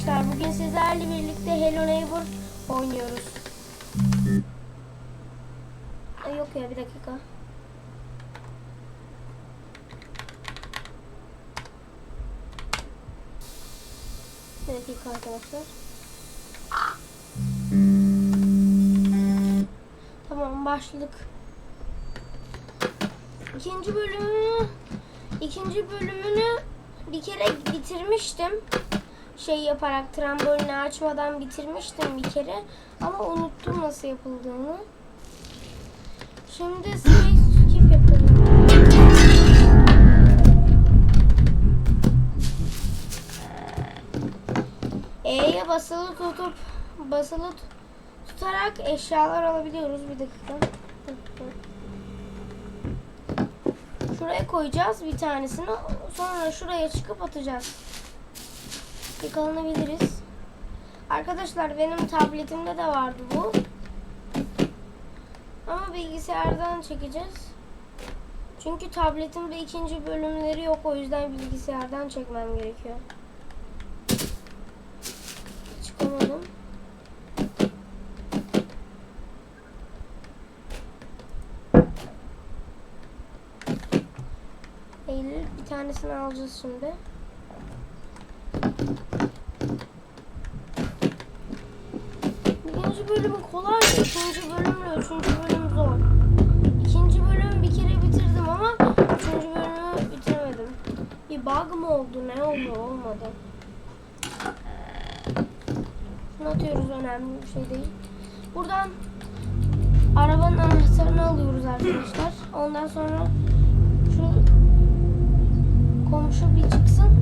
arkadaşlar. Bugün sizlerle birlikte Hello Neighbor oynuyoruz. Ay yok ya bir dakika. Bir dakika arkadaşlar. Tamam başladık. İkinci bölümünü ikinci bölümünü bir kere bitirmiştim. Şey yaparak trambolini açmadan bitirmiştim bir kere ama unuttum nasıl yapıldığını. Şimdi space skip yapalım. E'ye basılı tutup basılı tut- tutarak eşyalar alabiliyoruz. Bir dakika. Şuraya koyacağız bir tanesini. Sonra şuraya çıkıp atacağız. Yakalanabiliriz. Arkadaşlar benim tabletimde de vardı bu. Ama bilgisayardan çekeceğiz. Çünkü tabletimde ikinci bölümleri yok. O yüzden bilgisayardan çekmem gerekiyor. Çıkamadım. Eylül bir tanesini alacağız şimdi. Birinci bölüm kolay, ikinci bölümle üçüncü bölüm zor. İkinci bölümü bir kere bitirdim ama üçüncü bölümü bitiremedim. Bir bug mı oldu, ne oldu, olmadı. Şunu atıyoruz, önemli bir şey değil. Buradan arabanın anahtarını alıyoruz arkadaşlar. Ondan sonra şu komşu bir çıksın.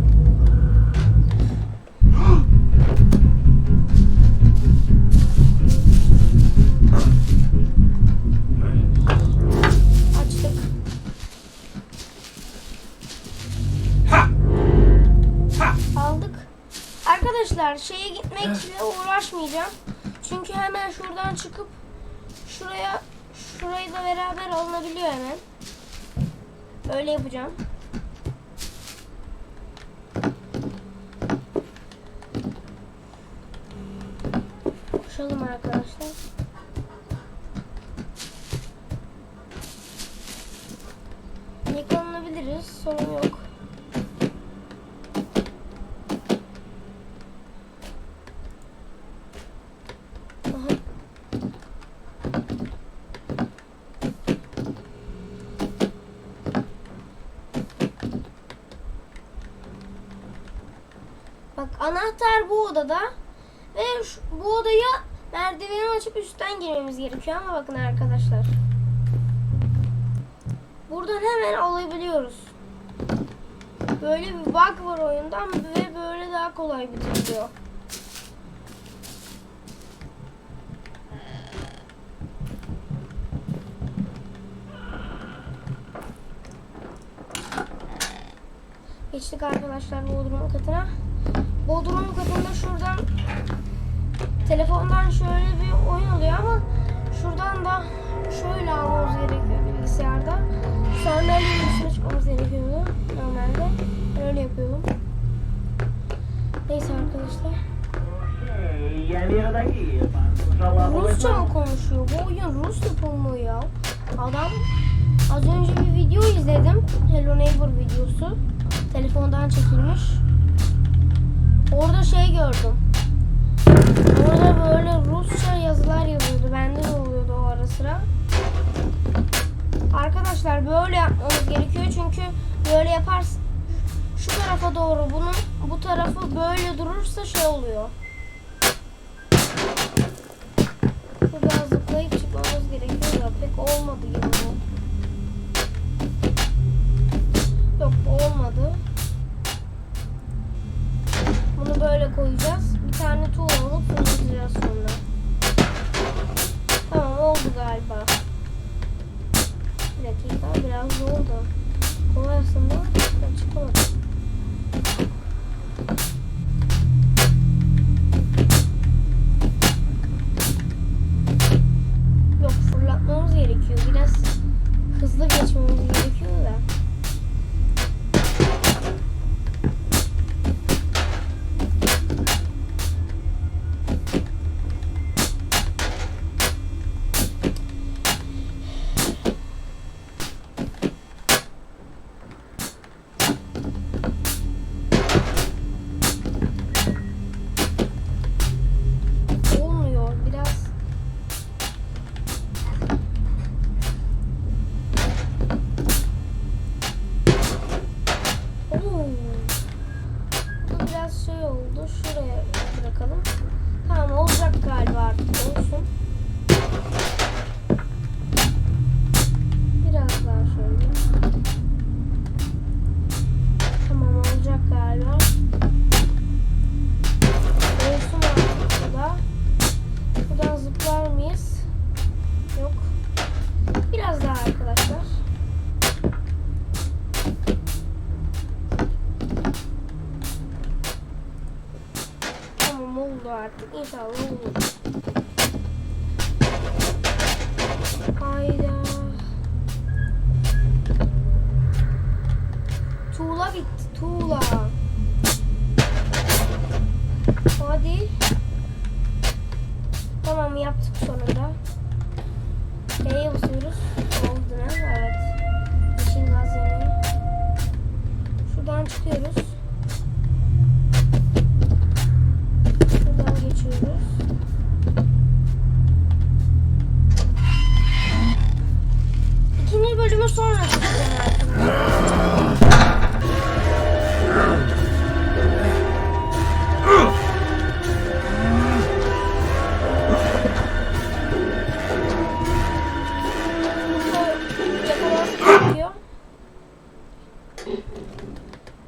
Çıkıp şuraya şurayı da beraber alınabiliyor hemen. Öyle yapacağım. Koşalım arkadaşlar. Yakalanabiliriz. Sorun yok. Aha. Bak anahtar bu odada ve şu- bu odaya merdiveni açıp üstten girmemiz gerekiyor ama bakın arkadaşlar. Buradan hemen alabiliyoruz. Böyle bir bug var oyundan ve böyle daha kolay bitiriliyor. Geçtik arkadaşlar Bodrum katına. Bodrum katında şuradan telefondan şöyle bir oyun oluyor ama şuradan da şöyle almamız gerekiyor bilgisayarda. Sandalyenin üstüne çıkmamız gerekiyordu normalde. Öyle yapıyordum. Neyse arkadaşlar. Rusça mı konuşuyor? Bu oyun Rus yapımı ya. Adam az önce bir video izledim. Hello Neighbor videosu. Telefondan çekilmiş. Gördüm. Orada böyle Rusça yazılar yazıyordu. Bende de oluyordu o ara sıra. Arkadaşlar böyle yapmamız gerekiyor çünkü böyle yaparsın şu tarafa doğru bunun bu tarafı böyle durursa şey oluyor. Dakika biraz zor oldu. Kolay aslında. 小鹿小 sonra.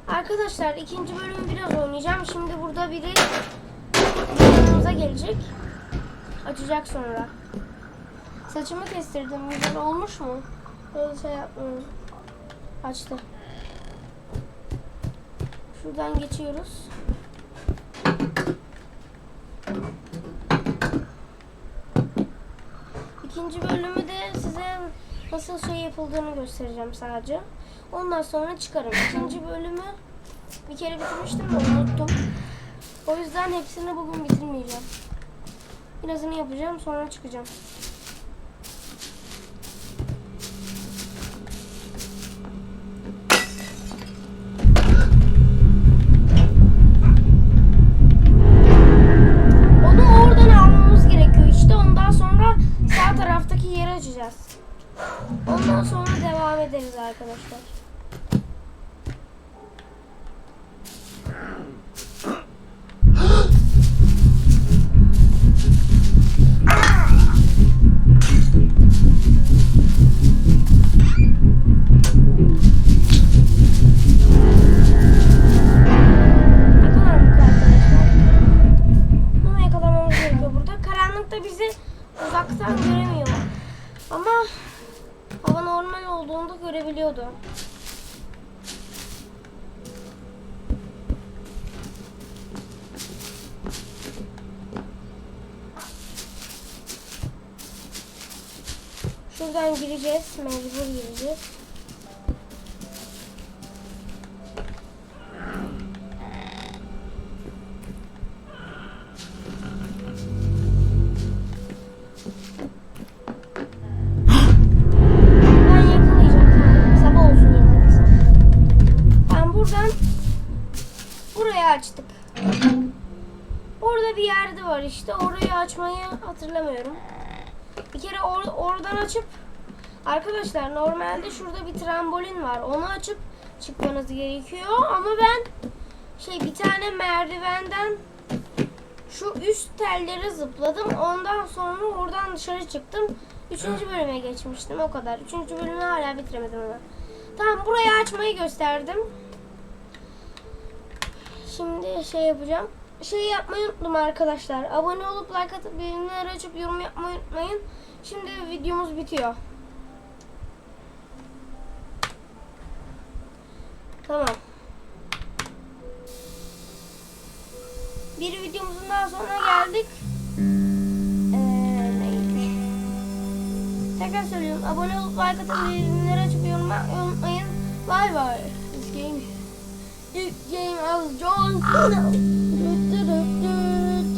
Arkadaşlar ikinci bölümü biraz oynayacağım. Şimdi burada biri yanımıza gelecek. Açacak sonra. Saçımı kestirdim. Güzel olmuş mu? Böyle şey yapmıyorum. Açtı. Şuradan geçiyoruz. İkinci bölümü de size nasıl şey yapıldığını göstereceğim sadece. Ondan sonra çıkarım. İkinci bölümü bir kere bitirmiştim de unuttum. O yüzden hepsini bugün bitirmeyeceğim. Birazını yapacağım sonra çıkacağım. Ederiz arkadaşlar. Şuradan gireceğiz. Mecbur gireceğiz. Buradan açtık. Orada bir yerde var işte. Orayı açmayı hatırlamıyorum. Bir kere or- oradan açıp arkadaşlar normalde şurada bir trambolin var. Onu açıp çıkmanız gerekiyor ama ben şey bir tane merdivenden şu üst telleri zıpladım. Ondan sonra oradan dışarı çıktım. Üçüncü bölüme geçmiştim o kadar. Üçüncü bölümü hala bitiremedim ama. Tamam burayı açmayı gösterdim. Şimdi şey yapacağım. Şey yapmayı unuttum arkadaşlar. Abone olup like atıp bildirimleri açıp yorum yapmayı unutmayın. Şimdi videomuz bitiyor. Tamam. Bir videomuzun daha sonuna geldik. Ee? Tekrar söylüyorum. Abone olup like atıp bildirimleri açıp yorum yapmayı unutmayın. Bye bye. This game. This game of John Cena.